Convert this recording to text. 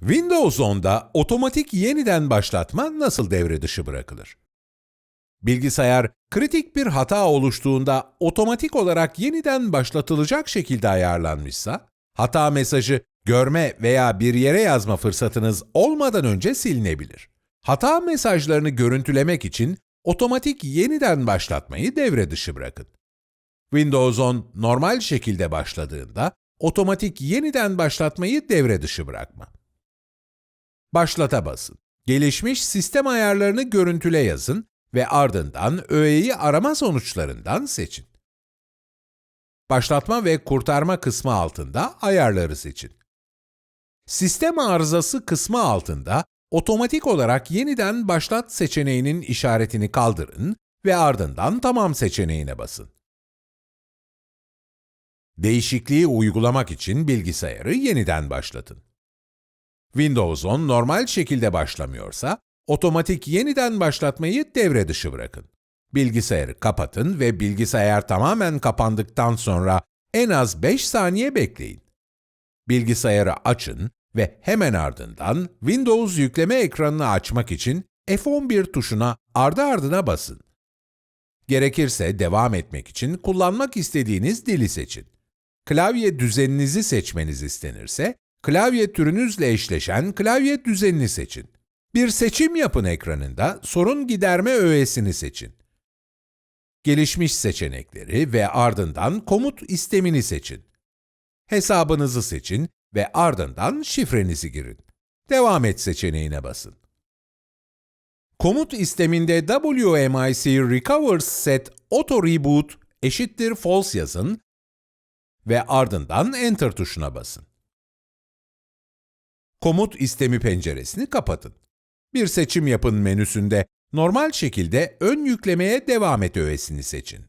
Windows 10'da otomatik yeniden başlatma nasıl devre dışı bırakılır? Bilgisayar kritik bir hata oluştuğunda otomatik olarak yeniden başlatılacak şekilde ayarlanmışsa, hata mesajı görme veya bir yere yazma fırsatınız olmadan önce silinebilir. Hata mesajlarını görüntülemek için otomatik yeniden başlatmayı devre dışı bırakın. Windows 10 normal şekilde başladığında otomatik yeniden başlatmayı devre dışı bırakma. Başlata basın. Gelişmiş sistem ayarlarını görüntüle yazın ve ardından öğeyi arama sonuçlarından seçin. Başlatma ve kurtarma kısmı altında ayarları seçin. Sistem arızası kısmı altında otomatik olarak yeniden başlat seçeneğinin işaretini kaldırın ve ardından tamam seçeneğine basın. Değişikliği uygulamak için bilgisayarı yeniden başlatın. Windows 10 normal şekilde başlamıyorsa, otomatik yeniden başlatmayı devre dışı bırakın. Bilgisayarı kapatın ve bilgisayar tamamen kapandıktan sonra en az 5 saniye bekleyin. Bilgisayarı açın ve hemen ardından Windows yükleme ekranını açmak için F11 tuşuna ardı ardına basın. Gerekirse devam etmek için kullanmak istediğiniz dili seçin. Klavye düzeninizi seçmeniz istenirse, klavye türünüzle eşleşen klavye düzenini seçin. Bir seçim yapın ekranında sorun giderme öğesini seçin. Gelişmiş seçenekleri ve ardından komut istemini seçin. Hesabınızı seçin ve ardından şifrenizi girin. Devam et seçeneğine basın. Komut isteminde WMIC recovers set auto reboot eşittir false yazın ve ardından Enter tuşuna basın. Komut istemi penceresini kapatın. Bir seçim yapın menüsünde normal şekilde ön yüklemeye devam et öğesini seçin.